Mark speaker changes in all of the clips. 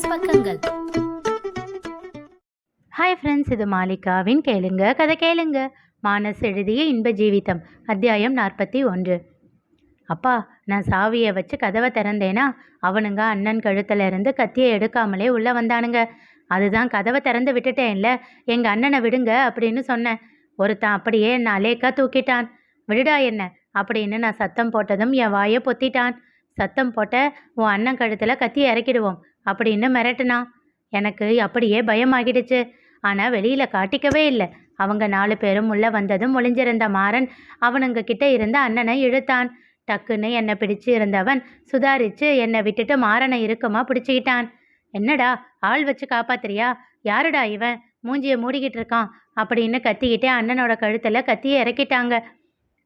Speaker 1: மானஸ் பக்கங்கள்.
Speaker 2: Hi friends இது மாலிகாவின் கேளுங்க கதை கேளுங்க. மானஸ் எழுதிய இன்ப ஜீவிதம் அத்தியாயம் நாற்பத்தி ஒன்று. அப்பா நான் சாவியை வச்சு கதவை திறந்தேனா அவனுங்க அண்ணன் கழுத்துல இருந்து கத்தியை எடுக்காமலே உள்ளே வந்தானுங்க. அதுதான் கதவை திறந்து விட்டுட்டேன்ல எங்கள் அண்ணனை விடுங்க அப்படின்னு சொன்னேன். ஒருத்தன் அப்படியே என்னை அலேக்கா தூக்கிட்டான். விடுடா என்ன? அப்படின்னு நான் சத்தம் போட்டதும் என் வாயை பொத்திட்டான். சத்தம் போட்ட உன் அண்ணன் கழுத்தில் கத்தியை இறக்கிடுவோம். அப்படின்னு மிரட்டினா? எனக்கு அப்படியே பயமாகிடுச்சு. ஆனால் வெளியில் காட்டிக்கவே இல்லை. அவங்க நாலு பேரும் உள்ளே வந்ததும் ஒளிஞ்சிருந்த மாறன் அவனுங்க கிட்ட இருந்த அண்ணனை இழுத்தான். டக்குன்னு என்னை பிடிச்சு இருந்தவன் சுதாரிச்சு என்னை விட்டுட்டு மாறனை இறுக்கமாக பிடிச்சிக்கிட்டான். என்னடா ஆள் வச்சு காப்பாத்துறியா? யாருடா இவன்? மூஞ்சியை மூடிக்கிட்டு இருக்கான். அப்படின்னு கத்திக்கிட்டே அண்ணனோட கழுத்தில் கத்தியை இறக்கிட்டாங்க.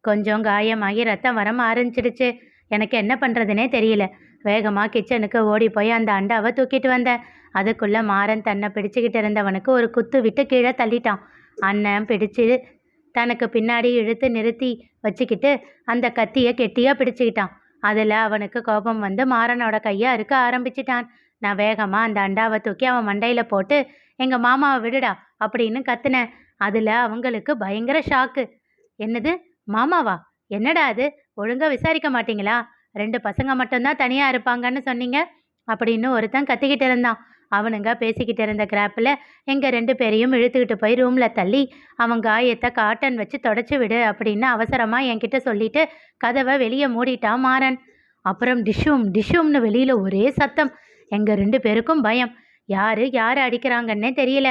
Speaker 2: கொஞ்சம் காயமாகி ரத்தம் வரம் ஆரம்பிச்சிடுச்சு எனக்கு என்ன பண்ணுறதுனே தெரியல. வேகமாக கிச்சனுக்கு ஓடி போய் அந்த அண்டாவை தூக்கிட்டு வந்தேன். அதுக்குள்ளே மாறன் தன்னை பிடிச்சிக்கிட்டு இருந்தவனுக்கு ஒரு குத்து விட்டு கீழே தள்ளிட்டான். அண்ணன் பிடிச்சு தனக்கு பின்னாடி இழுத்து நிறுத்தி வச்சுக்கிட்டு அந்த கத்தியை கெட்டியாக பிடிச்சிக்கிட்டான். அதில் அவனுக்கு கோபம் வந்து மாறனோட கையை அறுக்க ஆரம்பிச்சிட்டான். நான் வேகமாக அந்த அண்டாவை தூக்கி அவன் மண்டையில் போட்டு எங்கள் மாமாவை விடுடா அப்படின்னு கத்துனேன். அதில் அவங்களுக்கு பயங்கர ஷாக்கு என்னது? மாமாவா? என்னடா அது? ஒழுங்காக விசாரிக்க மாட்டீங்களா? ரெண்டு பசங்க மட்டும்தான் தனியாக இருப்பாங்கன்னு சொன்னீங்க. அப்படின்னு ஒருத்தன் கத்திக்கிட்டு இருந்தான். அவனுங்க பேசிக்கிட்டு இருந்த கிராப்பில் எங்கள் ரெண்டு பேரையும் இழுத்துக்கிட்டு போய் ரூமில் தள்ளி அவன் காயத்தை காட்டன் வச்சு தொடச்சி விடு அப்படின்னு அவசரமாக என்கிட்ட சொல்லிட்டு கதவை வெளியே மூடிட்டான் மாறன். அப்புறம் டிஷ்ஷும் டிஷ்யூம்னு வெளியில் ஒரே சத்தம். எங்கள் ரெண்டு பேருக்கும் பயம். யார் யார் அடிக்கிறாங்கன்னே தெரியல.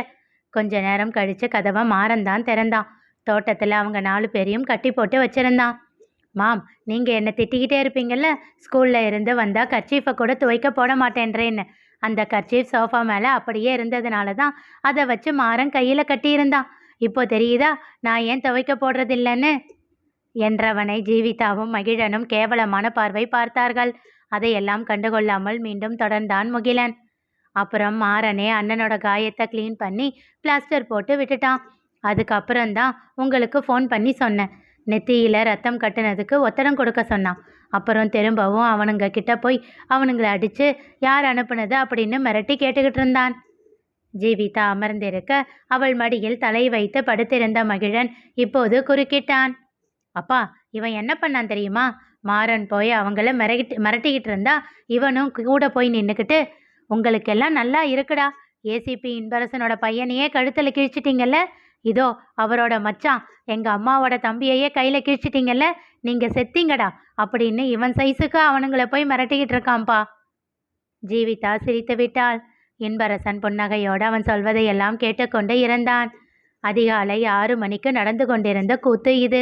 Speaker 2: கொஞ்ச நேரம் கழித்து கதவை மாறன் தான் திறந்தான். தோட்டத்தில் அவங்க நாலு பேரையும் கட்டி போட்டு வச்சுருந்தான். மாம் நீங்கள் என்னை திட்டிக்கிட்டே இருப்பீங்கள்ல ஸ்கூலில் இருந்து வந்தால் கர்ச்சீஃபை கூட துவைக்க போட மாட்டேன்றேன்னு. அந்த கர்ச்சீஃப் சோஃபா மேலே அப்படியே இருந்ததுனால தான் அதை வச்சு மாறன் கையில் கட்டியிருந்தான். இப்போ தெரியுதா? நான் ஏன் துவைக்க போடுறதில்லைன்னு? என்றவனை ஜீவிதாவும் மகிழனும் கேவலமான பார்வை பார்த்தார்கள். அதையெல்லாம் கண்டுகொள்ளாமல் மீண்டும் தொடர்ந்தான் முகிலன். அப்புறம் மாறனே அண்ணனோட காயத்தை க்ளீன் பண்ணி பிளாஸ்டர் போட்டு விட்டுட்டான். அதுக்கப்புறம்தான் உங்களுக்கு ஃபோன் பண்ணி சொன்னேன். நெத்தியில் ரத்தம் கட்டினதுக்கு ஒத்தடம் கொடுக்க சொன்னான். அப்புறம் திரும்பவும் அவனுங்க கிட்ட போய் அவனுங்களை அடித்து யார் அனுப்புனது? அப்படின்னு மிரட்டி கேட்டுக்கிட்டு இருந்தான். ஜீவிதா அமர்ந்திருக்க அவள் மடியில் தலை வைத்து படுத்திருந்த மகிழன் இப்போது குறுக்கிட்டான். அப்பா இவன் என்ன பண்ணான் தெரியுமா? மாறன் போய் அவங்கள மிரகிட்டு மிரட்டிக்கிட்டு இருந்தா இவனும் கூட போய் நின்றுக்கிட்டு உங்களுக்கெல்லாம் நல்லா இருக்குடா. ஏசிபி இன்பரசனோட பையனையே கழுத்தில் கிழிச்சிட்டிங்கல்ல? இதோ அவரோட மச்சான் எங்கள் அம்மாவோட தம்பியையே கையில் கிழிச்சிட்டிங்கல்ல நீங்கள் செத்தீங்கடா அப்படின்னு இவன் சைஸுக்கு அவனுங்களை போய் மிரட்டிக்கிட்டு இருக்கான்ப்பா. ஜீவிதா சிரித்து விட்டாள். இன்பரசன் புன்னகையோடு அவன் சொல்வதையெல்லாம் கேட்டுக்கொண்டு இருந்தான் அதிகாலை ஆறு மணிக்கு நடந்து கொண்டிருந்த கூத்து இது.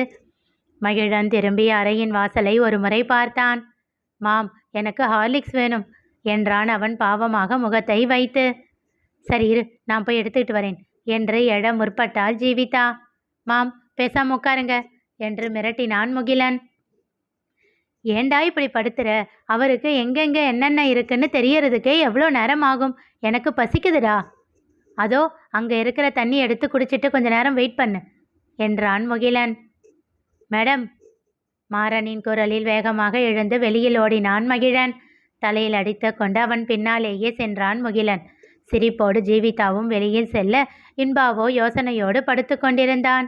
Speaker 2: மகிழன் திரும்பி அறையின் வாசலை ஒரு முறை பார்த்தான். மாம் எனக்கு ஹார்லிக்ஸ் வேணும் என்றான் அவன் பாவமாக முகத்தை வைத்து. சரி இரு நான் போய் எடுத்துக்கிட்டு வரேன். என்று எழ முற்பட்டாள் ஜீவிதா. மாம் பேசாம உட்காருங்க என்று மிரட்டினான் முகிலன். ஏண்டா இப்படி படுத்துற? அவருக்கு எங்கெங்க என்னென்ன இருக்குன்னு தெரியறதுக்கே எவ்வளோ நேரம் ஆகும்? எனக்கு பசிக்குதுடா. அதோ அங்கே இருக்கிற தண்ணி எடுத்து குடிச்சிட்டு கொஞ்ச நேரம் வெயிட் பண்ணு என்றான் முகிலன். மேடம் மாறனின் குரலில் வேகமாக எழுந்து வெளியில் ஓடினான் மகிழன். தலையில் அடித்து கொண்டு அவன் பின்னாலேயே சென்றான் முகிலன். சிரிப்போடு ஜீவிதாவும் வெளியில் செல்ல இன்பாவோ யோசனையோடு படுத்து கொண்டிருந்தான்.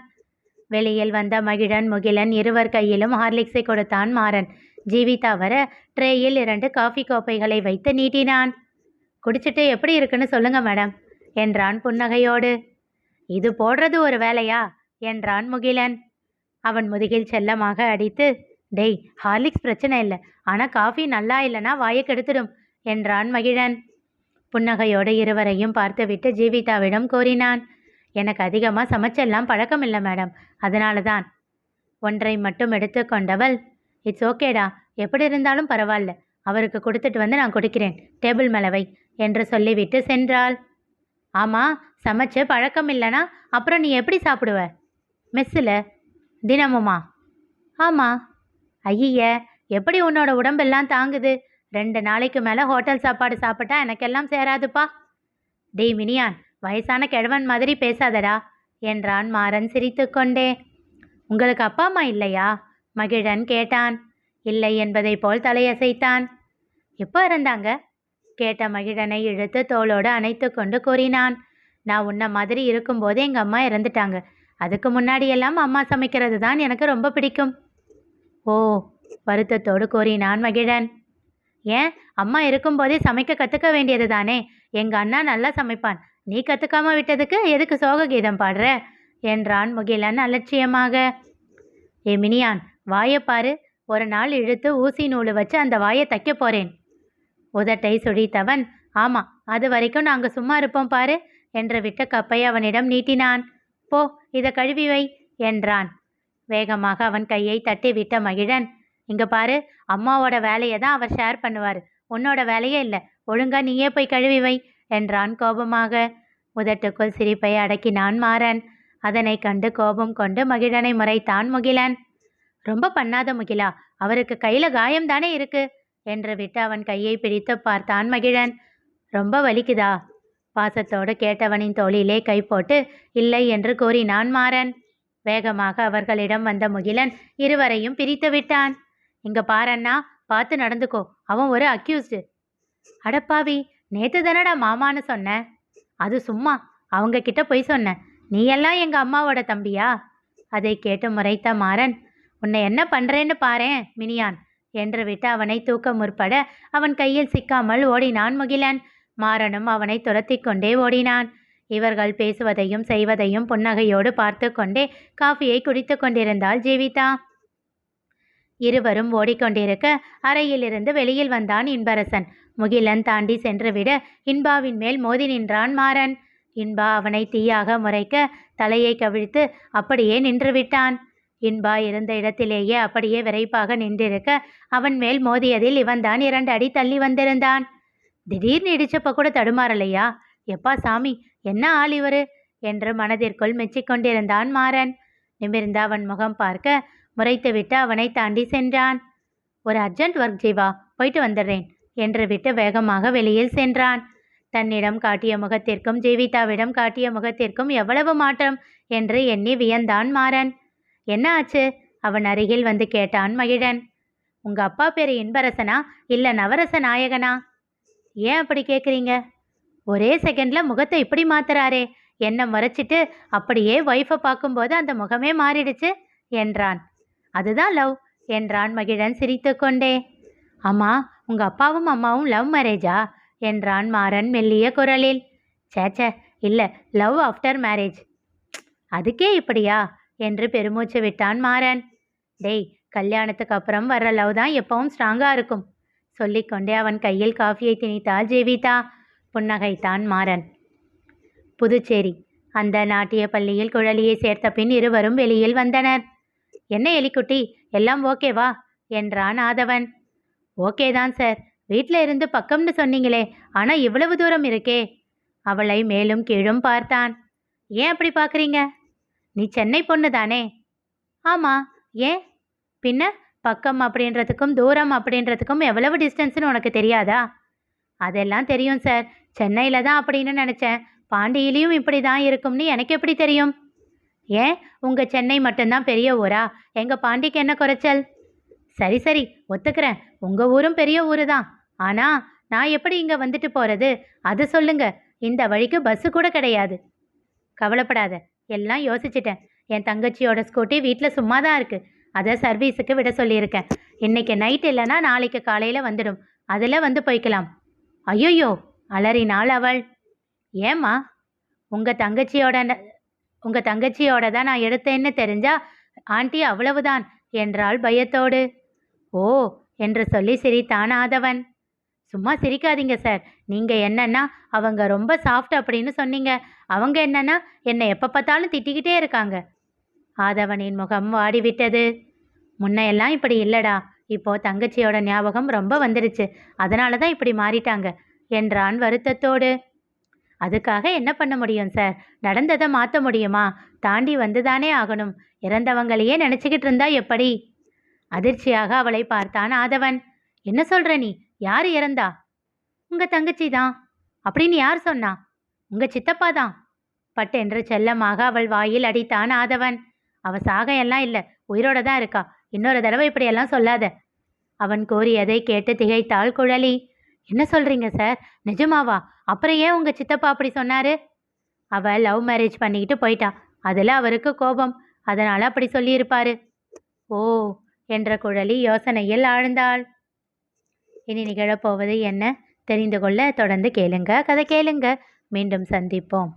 Speaker 2: வெளியில் வந்த மகிழன் முகிலன் இருவர் கையிலும் ஹார்லிக்ஸை கொடுத்தான் மாறன். ஜீவிதா வர ட்ரேயில் இரண்டு காஃபி கோப்பைகளை வைத்து நீட்டினான். குடிச்சிட்டு எப்படி இருக்குன்னு சொல்லுங்க மேடம் என்றான் புன்னகையோடு. இது போடுறது ஒரு வேலையா என்றான் முகிலன். அவன் முதுகில் செல்லமாக அடித்து டேய் ஹார்லிக்ஸ் பிரச்சனை இல்லை ஆனால் காஃபி நல்லா இல்லைன்னா வாயை கெடுத்துடும் என்றான் மகிழன். புன்னகையோடு இருவரையும் பார்த்துவிட்டு ஜீவிதாவிடம் கூறினான் எனக்கு அதிகமாக சமைச்செல்லாம் பழக்கம் இல்லை மேடம். அதனால தான் ஒன்றை மட்டும் எடுத்துக்கொண்டவள் இட்ஸ் ஓகேடா. எப்படி இருந்தாலும் பரவாயில்ல. அவருக்கு கொடுத்துட்டு வந்து நான் குடிக்கிறேன். டேபிள் மேலவை என்று சொல்லிவிட்டு சென்றாள். ஆமாம் சமைச்சு பழக்கம் இல்லைனா அப்புறம் நீ எப்படி சாப்பிடுவ? மெஸ்ஸில். தினமுமா? ஆமாம் ஐய எப்படி உன்னோட உடம்பெல்லாம் தாங்குது? ரெண்டு நாளைக்கு மேலே ஹோட்டல் சாப்பாடு சாப்பிட்டா எனக்கெல்லாம் சேராதுப்பா. டேய் மினியான் வயசான கிழவன் மாதிரி பேசாதடா என்றான் மாறன் சிரித்துக்கொண்டே. உங்களுக்கு அப்பா அம்மா இல்லையா? மகிழன் கேட்டான். இல்லை என்பதைப் போல் தலையசைத்தான். எப்போ இருந்தாங்க கேட்ட மகிழனை இழுத்து தோளோடு அணைத்து கொண்டு கூறினான். நான் உன்ன மாதிரி இருக்கும்போது எங்கள் அம்மா இறந்துட்டாங்க. அதுக்கு முன்னாடியெல்லாம் அம்மா சமைக்கிறது தான் எனக்கு ரொம்ப பிடிக்கும். ஓ வருத்தத்தோடு கூறினான் மகிழன். ஏன்? அம்மா இருக்கும்போதே சமைக்க கற்றுக்க வேண்டியது தானே? எங்கள் அண்ணா நல்லா சமைப்பான். நீ கற்றுக்காம விட்டதுக்கு எதுக்கு சோக கீதம் பாடுற? என்றான் முகிலன் அலட்சியமாக. ஏ மினியான் வாயை பாரு. ஒரு நாள் இழுத்து ஊசி நூலு வச்சு அந்த வாயை தைக்க போறேன். உதட்டை சுழித்தவன். ஆமா அது வரைக்கும் நாங்க சும்மா இருப்போம் பாரு என்று விட்ட கப்பை அவனிடம் நீட்டினான். போ இதை கழுவி வை என்றான். வேகமாக அவன் கையை தட்டி விட்ட மகிழன். இங்கே பாரு அம்மாவோட வேலையை தான் அவர் ஷேர் பண்ணுவார். உன்னோட வேலையே இல்லை ஒழுங்கா நீயே போய் கழுவி வை என்றான் கோபமாக. உதட்டுக்குள் சிரிப்பை அடக்கினான் மாறன். அதனை கண்டு கோபம் கொண்டு மகிழனை முறைத்தான் முகிலன். ரொம்ப பண்ணாத முகிலா அவருக்கு கையில காயம் தானே இருக்கு? என்று விட்டு அவன் கையை பிடித்து பார்த்தான் மகிழன். ரொம்ப வலிக்குதா? பாசத்தோடு கேட்டவனின் தோளிலே கை போட்டு இல்லை என்று கூறினான் மாறன். வேகமாக அவர்களிடம் வந்த முகிலன் இருவரையும் பிரித்து விட்டான். இங்க பாரண்ணா பார்த்து நடந்துக்கோ. அவன் ஒரு அக்யூஸ்டு அடப்பாவி நேத்து தானடா மாமான்னு சொன்னேன் அது சும்மா அவங்க கிட்ட போய் சொன்னேன் நீ எல்லாம் எங்க அம்மாவோட தம்பியா? அதை கேட்டு முறைத்த மாறன் உன்னை என்ன பண்றேன்னு பாரேன் மினியான் என்று விட்டு அவனை தூக்க முற்பட அவன் கையில் சிக்காமல் ஓடினான் முகிலன். மாறனும் அவனை துரத்தி கொண்டே ஓடினான். இவர்கள் பேசுவதையும் செய்வதையும் புன்னகையோடு பார்த்து கொண்டே காஃபியை குடித்து கொண்டிருந்தாள் ஜீவிதா. இருவரும் ஓடிக்கொண்டிருக்க அறையிலிருந்து வெளியில் வந்தான் இன்பரசன். முகிலன் தாண்டி சென்றுவிட இன்பாவின் மேல் மோதி நின்றான் மாறன். இன்பா அவனை தீயாக முறைக்க தலையை கவிழ்த்து அப்படியே நின்று விட்டான் இன்பா இருந்த இடத்திலேயே அப்படியே விரைப்பாக நின்றிருக்க அவன் மேல் மோதியதில் இவன்தான் இரண்டு அடி தள்ளி வந்திருந்தான். திடீர்னு இடிச்சப்ப கூட தடுமாறலையா? எப்பா சாமி என்ன ஆள் இவரு? என்று மனதிற்குள் மெச்சிக்கொண்டிருந்தான் மாறன். நிமிர்ந்த அவன் முகம் பார்க்க முறைத்துவிட்டு அவனை தாண்டி சென்றான். ஒரு அர்ஜென்ட் ஒர்க் ஜீவா. போயிட்டு வந்துடுறேன் என்று விட்டு வேகமாக வெளியில் சென்றான். தன்னிடம் காட்டிய முகத்திற்கும் ஜீவிதாவிடம் காட்டிய முகத்திற்கும் எவ்வளவு மாற்றம்? என்று எண்ணி வியந்தான் மாறன். என்ன ஆச்சு? அவன் அருகில் வந்து கேட்டான் மகிழன். உங்க அப்பா பேரு இன்பரசனா இல்ல நவரச நாயகனா? ஏன் அப்படி கேக்குறீங்க? ஒரே செகண்ட்ல முகத்தை இப்படி மாத்துறாரே. என்ன மறைச்சிட்டு அப்படியே ஒய்ஃபை பார்க்கும்போது அந்த முகமே மாறிடுச்சு என்றான். அதுதான் லவ் என்றான் மகிழன் சிரித்துக்கொண்டே. அம்மா உங்கள் அப்பாவும் அம்மாவும் லவ் மேரேஜா என்றான் மாறன் மெல்லிய குரலில். சேச்சே இல்லை லவ் ஆஃப்டர் மேரேஜ் அதுக்கே இப்படியா? என்று பெருமூச்சு விட்டான் மாறன். டேய் கல்யாணத்துக்கு அப்புறம் வர்ற லவ் தான் எப்பவும் ஸ்ட்ராங்காக இருக்கும். சொல்லிக்கொண்டே அவன் கையில் காஃபியை திணித்தாள் ஜீவிதா. புன்னகைத்தான் மாறன். புதுச்சேரி. அந்த நாட்டிய பள்ளியில் குழலியை சேர்த்த பின் இருவரும் வெளியில் வந்தனர். என்ன எலிக்குட்டி எல்லாம் ஓகேவா? என்றான் ஆதவன். ஓகே தான் சார். வீட்டில் இருந்து பக்கம்னு சொன்னீங்களே ஆனால் இவ்வளவு தூரம் இருக்கே. அவளை மேலும் கீழும் பார்த்தான். ஏன் அப்படி பார்க்குறீங்க நீ சென்னை பொண்ணு தானே? ஆமாம் ஏன்? பின்ன பக்கம் அப்படின்றதுக்கும் தூரம் அப்படின்றதுக்கும் எவ்வளவு டிஸ்டன்ஸ்னு உனக்கு தெரியாதா? அதெல்லாம் தெரியும் சார். சென்னையில் தான் அப்படின்னு நினச்சேன். பாண்டியிலையும் இப்படி தான் இருக்கும்னு எனக்கு எப்படி தெரியும்? ஏன்? உங்கள் சென்னை மட்டும்தான் பெரிய ஊரா? எங்கள் பாண்டிக்கு என்ன குறைச்சல்? சரி சரி ஒத்துக்கிறேன். உங்கள் ஊரும் பெரிய ஊரு தான் ஆனால் நான் எப்படி இங்கே வந்துட்டு போகிறது அது சொல்லுங்க. இந்த வழிக்கு பஸ்ஸு கூட கிடையாது. கவலைப்படாத. எல்லாம் யோசிச்சிட்டேன். என் தங்கச்சியோட ஸ்கூட்டி வீட்டில் சும்மா தான் இருக்கு. அதை சர்வீஸுக்கு விட சொல்லியிருக்கேன். இன்னைக்கு நைட் இல்லைன்னா நாளைக்கு காலையில் வந்துடும். அதில் வந்து போய்க்கலாம். ஐயோயோ அலறினாள் அவள். ஏம்மா? உங்கள் தங்கச்சியோட உங்கள் தங்கச்சியோட தான் நான் எடுத்தேன்னு தெரிஞ்சா ஆண்டி அவ்வளவுதான் என்றாள் பயத்தோடு. ஓ என்று சொல்லி சிரித்தான் ஆதவன் சும்மா சிரிக்காதீங்க சார். நீங்கள் என்னன்னா அவங்க ரொம்ப சாஃப்ட் அப்படின்னு சொன்னீங்க. அவங்க என்னன்னா என்னை எப்போ பார்த்தாலும் திட்டிக்கிட்டே இருக்காங்க. ஆதவனின் முகம் வாடிவிட்டது. முன்னையெல்லாம் இப்படி இல்லடா. இப்போ தங்கச்சியோட ஞாபகம் ரொம்ப வந்துடுச்சு அதனால தான் இப்படி மாறிட்டாங்க என்றான் வருத்தத்தோடு. அதுக்காக என்ன பண்ண முடியும் சார்? நடந்ததை மாற்ற முடியுமா? தாண்டி வந்துதானே ஆகணும். இறந்தவங்களையே நினச்சிக்கிட்டு இருந்தா எப்படி? அதிர்ச்சியாக அவளை பார்த்தான் ஆதவன். என்ன சொல்ற நீ? யார் இறந்தா? உங்க தங்கச்சி தான். அப்படின்னு யார் சொன்னா? உங்க சித்தப்பா தான். பட்டென்று செல்லமாக அவள் வாயில் அடித்தான் ஆதவன். அவ சாக எல்லாம் இல்லை. உயிரோட தான் இருக்கா. இன்னொரு தடவை இப்படியெல்லாம் சொல்லாத. அவன் கூறியதை கேட்டு திகைத்தாள் குழலி. என்ன சொல்கிறீங்க சார்? நிஜமாவா? அப்புறம் ஏன் உங்கள் சித்தப்பா அப்படி சொன்னார்? அவள் லவ் மேரேஜ் பண்ணிக்கிட்டு போயிட்டா. அதில் அவருக்கு கோபம். அதனால் அப்படி சொல்லியிருப்பாரு. ஓ என்ற குழலி யோசனையில் ஆழ்ந்தாள். இனி நிகழப்போவது என்ன? தெரிந்து கொள்ள தொடர்ந்து கேளுங்க. கதை கேளுங்க. மீண்டும் சந்திப்போம்.